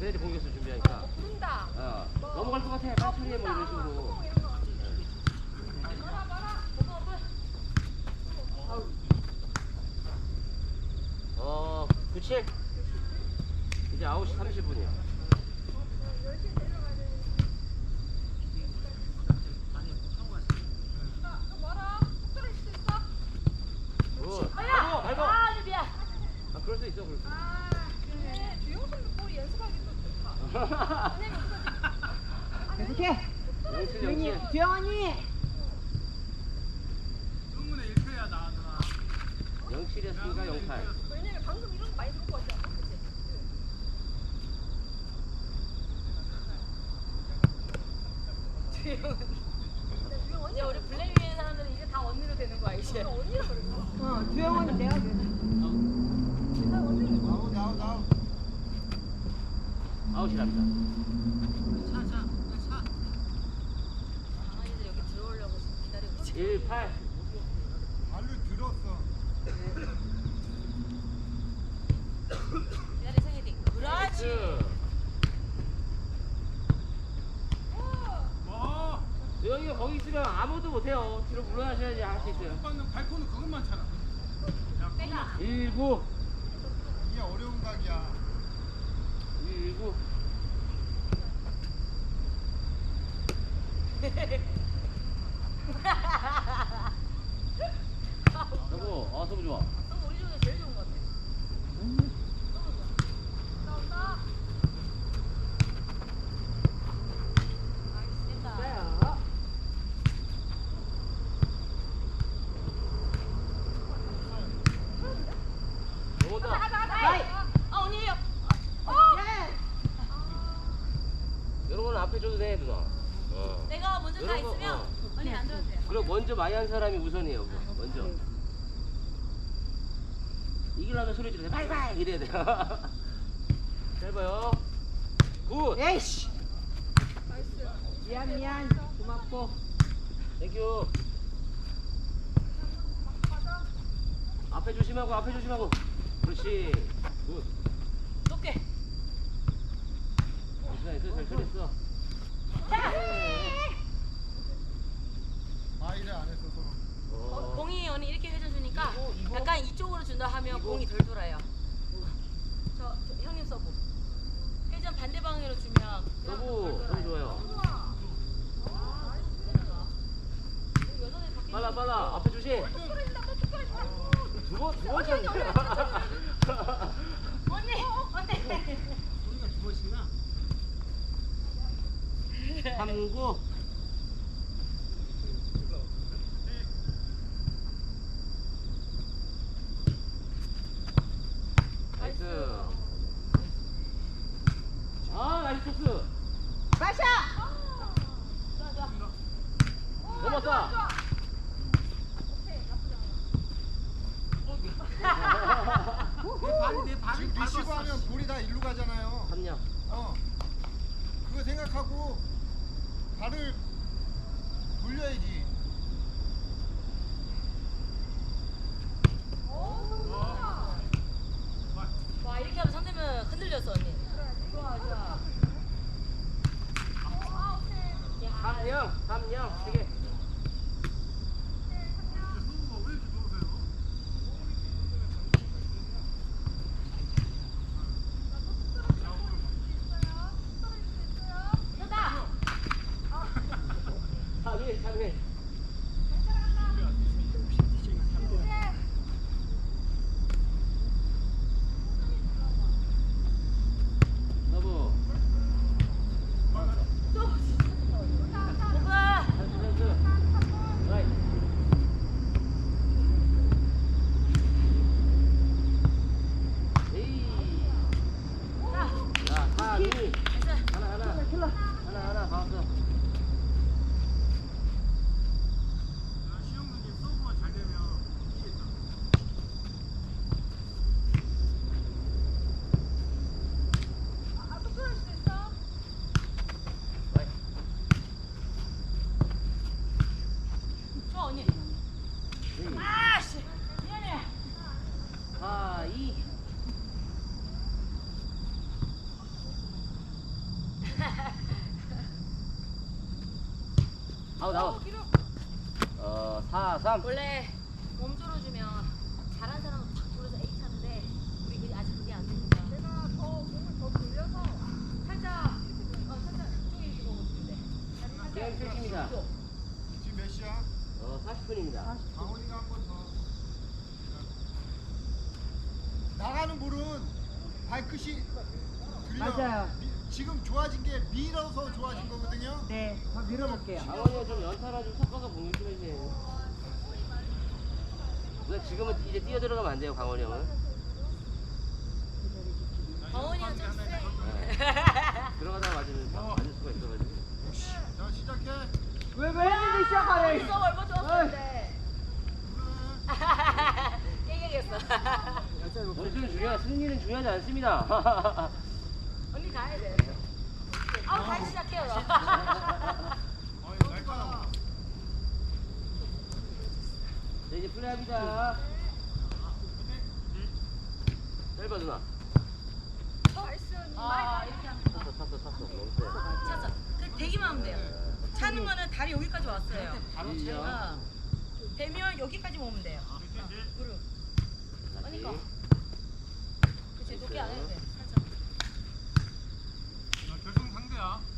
그래야지 공격수 준비하니까. 부른다. 어. 넘어갈 것 같아. 빨리 처리해 뭐 이런 식으로. 어, 그치? 어, 이제 9시 30분이야. 어, 밟아, 밟아. 아, 그럴 수 있어, 그럴 수 있어. 계속해. 주영이, 영칠 주영 언니. 형문에 1패야 나왔더라. 07이었으니까 08 왜냐면 방금 이런 거 많이 들고 왔지 않아? 그치? 이제 아웃이랍니다. 차, 차, 차. 강아지들 여기 들어오려고 기다리고 있지. 1, 8. 발로 들었어. 기다리 생일이. 그렇지. 여기 거기 있으면 아무도 못해요. 뒤로 물러나셔야지 할 수 있어요. 오빠는 발코는 그것만 차라. 야, 빼가. 1, 9. 먼저 많이 한 사람이 우선이에요 그거. 먼저. 이기려면 소리 지르세요. 바이바이 이래야 돼요. 잘 봐요. 굿! 에이씨. 미안 미안. 고맙고. 땡큐 앞에 조심하고 앞에 조심하고. 그렇지. 굿. 높게. 잘했어 잘 처리했어 아이를 안 했어 서로. 어, 어. 공이 언니 이렇게 회전주니까 이거, 이거? 약간 이쪽으로 준다 하면 이거? 공이 덜 돌아요. 저, 저 형님 서브. 회전 반대 방향으로 주면 서브 돌아요. 좋아요 밖에 빨라 빨라 앞에 조심 두번 두 번 쳤네 언니 언니. 우리가 두 번씩이나. 3구 나이스 아 나이스 토스 마샤. 좋아 좋아. 넘었다 내 발이 내 리시브 하면 볼이 다 일로 가잖아요. 3냥 어. 그거 생각하고 발을 돌려야지. 와 이렇게 하면 상대면 흔들렸어 언니. 좋아 좋아. 3냥 3냥 세개 왜 이렇게 좋으세요? 된다. 3일 3일 여보 오빠. 찬스 찬스 아웃 아웃. 어 4, 3. 원래 몸조로 주면 잘한 사람은 탁 돌려서 A 차는데 우리 그게 아직 그게 안 되니까. 내가 더 몸을 더 돌려서 살짝 어 살짝 이쪽에 이렇게 먹어주면 돼. 다리 살짝 게임 끝입니다. 지금 몇 시야? 어 40분입니다. 강원이가 한 번 더. 나가는 볼은 발끝이 들려. 맞아요. 미- 지금 좋아진 게 밀어서 좋아진 거거든요. 네, 더 밀어볼게요. 강원이가 좀 연타라 좀 섞어서 공격 좀 해주세요. 근데 지금은 이제 뛰어 들어가면 안 돼요, 강원이 형은. 강원이가 좀 세. 들어가다 맞으면 맞을 수가 있어가지고. 자 시작해. 왜, 왜 이렇게 시작하래? 벌써 얼마 좋았는데. 깨갱했어. 원수는 중요한 승리는 중요하지 않습니다. 가야 돼. 아우 다시 시작해요. 네, 이제 플레이합니다. 짧아 누나. 아. 그. 차는 거는 다리 여기까지 왔어요. 일점. 어. 되면 여기까지 오면 돼요. 어, 무릎. 그러니까. 그치 높게 안 해도 돼. Yeah.